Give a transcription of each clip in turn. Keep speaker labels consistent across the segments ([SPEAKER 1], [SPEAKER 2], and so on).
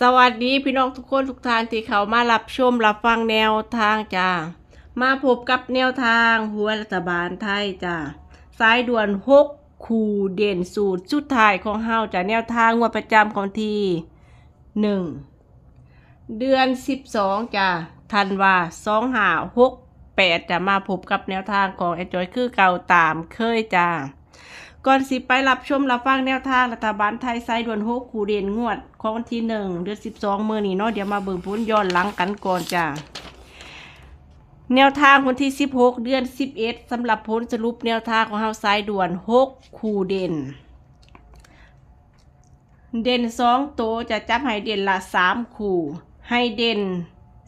[SPEAKER 1] สวัสดีพี่น้องทุกคนทุกท่านที่เขามารับชมรับฟังแนวทางจ้ามาพบกับแนวทางหัวรัฐบาลไทยจ้าสายด่วนหกคูเด่นสูตรสุดท้ายของเฮาจ้าแนวทางงวดประจำของทีหนึ่งเดือนสิบสองจ้าธันวาสองหาหกแปดจะมาพบกับแนวทางของไอ้จอยคือเก่าตามเคยจ้า ก่อนสิไปรับชมรับฟังแนวทางรัฐบาลไทยไซด่วนหกคูเด่นงวด ของวันที่หนึ่งเดือนสิบสองมือนี้เนาะเดี๋ยวมาเบิ่งพ้นย้อนหลังกันก่อนจ้าแนวทางวันที่สิบหกเดือนสิบเอ็ดสำหรับพ้นสรุปแนวทางของเฮาไซด่วนหกคูเด่น เด่นสองโตวจะจับให้เด่นละสามคู่ ให้เด่น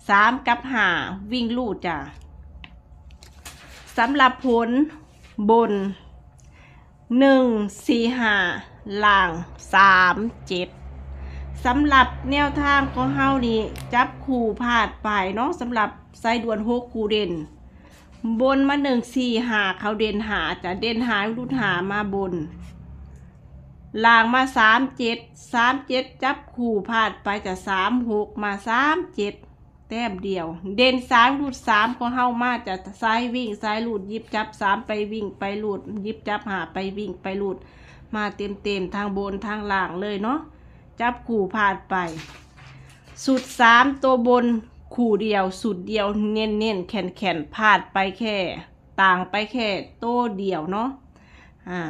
[SPEAKER 1] สามกับหาวิ่งลู่จ้ะสำหรับผลบน หนึ่งสี่ห้าล่างสามเจ็ดสำหรับแนวทางของเฮานี่จับคู่พลาดไปเนาะสำหรับไซด่วนหกคู่เด่น บนมาหนึ่งสี่หาเขาเด่นหาจะเด่นหารุ่นหามาบนล่างมาสามเจ็ดสามเจ็ดจับคู่พลาดไปจะสามหกมาสามเจ็ด แต้มเดียว เด่นสามรูดสามของเฮามาจะซ้ายวิ่งซ้ายลูดยิบจับสามไปวิ่งไปลูดยิบจับหาไปวิ่งไปลูด มาเต็มเต็มๆทางบนทางล่างเลยเนาะจับคู่พลาดไป สุดสามตัวบนคู่เดียวสุดเดียวเน้นเน้นๆแขนแขนๆพลาดไปแค่ ต่างไปแค่โต้เดียวเนาะอ่า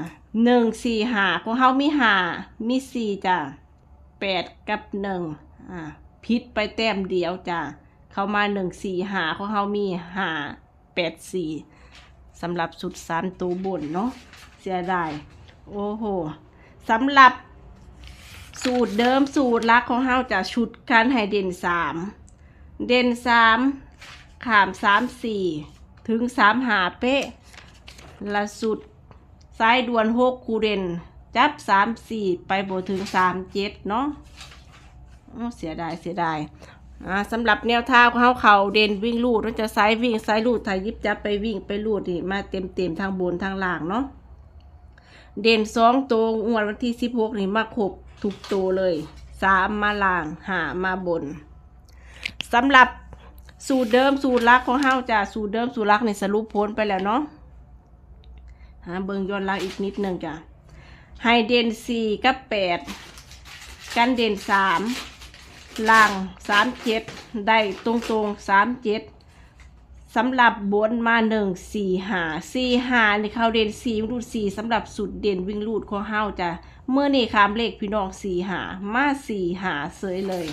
[SPEAKER 1] หนึ่งสี่หาของเฮามีหามีสี่จ้ะแปดกับหนึ่งอ่าพิษไปแต้มเดียวจ้ะ เข้ามาหนึ่งสี่หาของเฮามีหาแปดสี่สำหรับสุดสามตัวบนเนาะเสียดายโอ้โหสำหรับสูตรเดิมสูตรลักของเฮาจะชุดการให้เด่นสามเด่นสามขามสามสี่ถึงสามหาเป๊ะละสุดสายด่วนหกคูเด่นจับสามสี่ไปโบถึงสามเจ็ดเนาะเสียดายเสียดาย อ่าสำหรับแนวท่าของเขาเขาเด่นวิ่งลูดมันจะสายวิ่งสายลูดถ่ายยิบจับไปวิ่งไปลูดนี่มาเต็มเต็มทางบนทางล่างเนาะเด่นสองตัวงวดวันที่สิบหกนี่มาครบทุกตัวเลยสามมาล่างหามาบนสำหรับสูตรเดิมสูตรลักของเฮาจะสูตรเดิมสูตรลักในสรุปผลไปแล้วเนาะหาเบิงย้อนลังอีกนิดหนึ่งจ้ะไฮเดนสี่กับแปดกันเด่นสาม ล่างสามเจ็ดได้ตรงตรงสามเจ็ดสำหรับบนมาหนึ่งสี่หาสี่หาในเขาเด่นสี่รูดสี่สำหรับสุดเด่นวิ่งรูดขอเฮาจะเมื่อนี่คามเลขพี่น้องสี่หามาสี่หาเสยเลย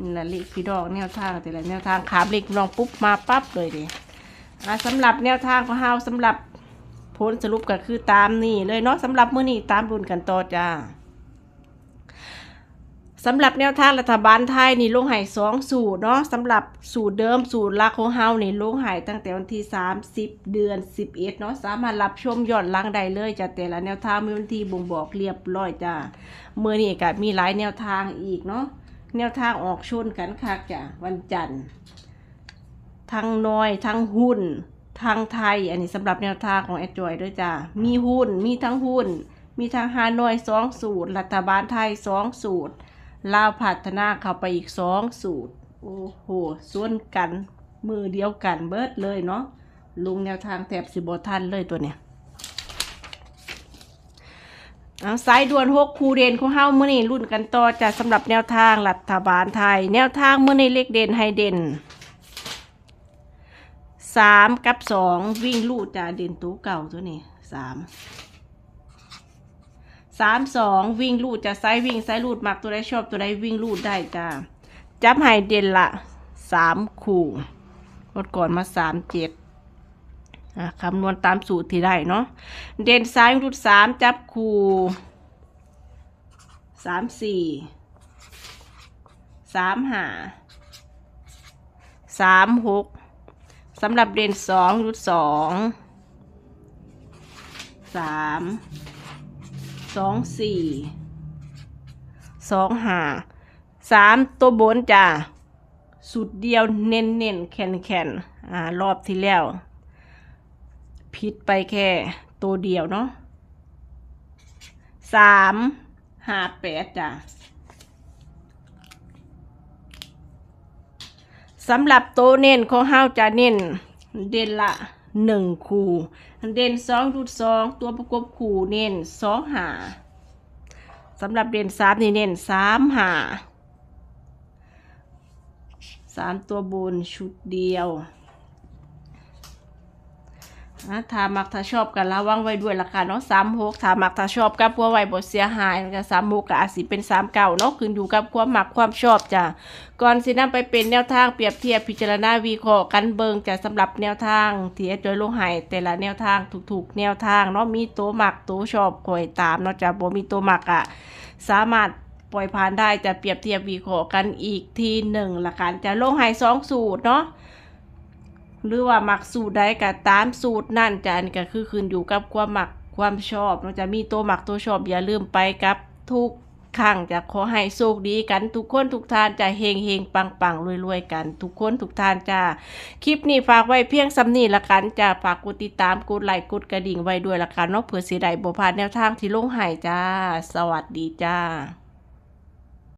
[SPEAKER 1] นี่แหละเลขพี่น้องแนวทางแต่ละแนวทางคามเลขพี่น้องปุ๊บมาปั๊บเลยเดิอะสำหรับแนวทางขอเฮาสำหรับผลสรุปก็คือตามนี่เลยเนาะสำหรับเมื้อนี้ตามรุ่นกันต่อจ้า สำหรับแนวทางรัฐบาลไทยนี่ลงหายสองสูตรเนาะสำหรับสูตรเดิมสูตรลักของเฮานี่ลงหายตั้งแต่วันที่ 30 เดือน 11เนาะสามารถรับชมย้อนหลังได้เลยจ้ะแต่ละแนวทางมีวันที่บ่งบอกเรียบร้อยจ้ามื้อนี้ก็มีหลายแนวทางอีกเนาะแนวทางออกชนกันคักจ้ะวันจันทร์ทั้งน้อยทั้งหุ้นทั้งไทย อันนี้สำหรับแนวทางของแอดจอยด้วยจ้ามีหุ้นมีทั้งหุ้น มีทั้งฮานอยสองสูตร รัฐบาลไทยสองสูตร ลาวพัฒนาเข้าไปอีกสองสูตร โอ้โหส่วนกันมือเดียวกันเบิดเลยเนาะลุงแนวทางแถบสิบทันเลยตัวเนี้ยเอาสายด่วนหกคูเด่นของเฮ้าเมื่อนี้รุ่นกันต่อจะสำหรับแนวทางรัฐบาลไทย แนวทางเมื่อนี้เลขเด่นให้เด่นสามกับสองวิ่งลูดจะเด่นตัวเก่าตัวนี้สาม สามสองวิ่งลูดจะไซวิ่งไซลูดมักตัวใดชอบตัวใดวิ่งลูดได้จ้าจับให้เด่นละสามคู่งดก่อนมาสามเจ็ดอะคำนวณตามสูตรที่ได้เนาะเด่นซ้ายรูดสามจับคู่สามสี่สามห้าสามหกสำหรับเด่นสองรุดสองสาม สองสี่สองห้าสามตัวบนจ้ะสุดเดียวเน้นเน้นแข็งแข็งๆอ่ารอบที่แล้วพิษไปแค่ตัวเดียวเนาะสามห้าแปดจ้ะสำหรับโตวเน้นของเฮาจะเน้นเด่นละ หนึ่งคูเด่นสองรุดสองตัวประกบคูเน้นสองหาสำหรับเด่นสามนี่เน้นสามหาสามตัวบนชุดเดียว นะถ้ามักถ้าชอบกันระวังไว้ด้วยละกันเนาะสามหกถ้ามักถ้าชอบกับพัวไว้บทเสียหายแล้วก็สามหกก็อาจสิเป็นสามเก่าเนาะขึ้นอยู่กับความมักความชอบจ้ะก่อนสินำไปเป็นแนวทางเปรียบเทียบพิจารณาวิเคราะห์กันเบิงจะสำหรับแนวทางที่อาจอยลงให้แต่ละแนวทางถูกๆแนวทางเนาะมีตัวหมักตัวชอบคอยตามเนาะจะบ่มีตัวหมักอะสามารถปล่อยผ่านได้จะเปรียบเทียบวิเคราะห์กันอีกทีหนึ่งละกันจะลงให้สองสูตรเนาะ หรือว่าหมักสูตรใดก็ตามสูตรนั่นจะอันก็คือขึ้นอยู่กับความหมักความชอบเนาจะมีตัวหมักตัวชอบอย่าลืมไปกับทุกข้งจะขอให้โชคดีกันทุกคนทุกท่านจะเฮงเฮงปังปังรวยรวยๆกัน ทุกคนทุกท่านจ้าคลิปนี้ฝากไว้เพียงสำนีละกันจะฝากกดติดตามกดไลค์กดกระดิ่งไว้ด้วยละกันเนาะเผื่อเสียดายบ่พลาดแนวทางที่ลงหายจ้า สวัสดีจ้า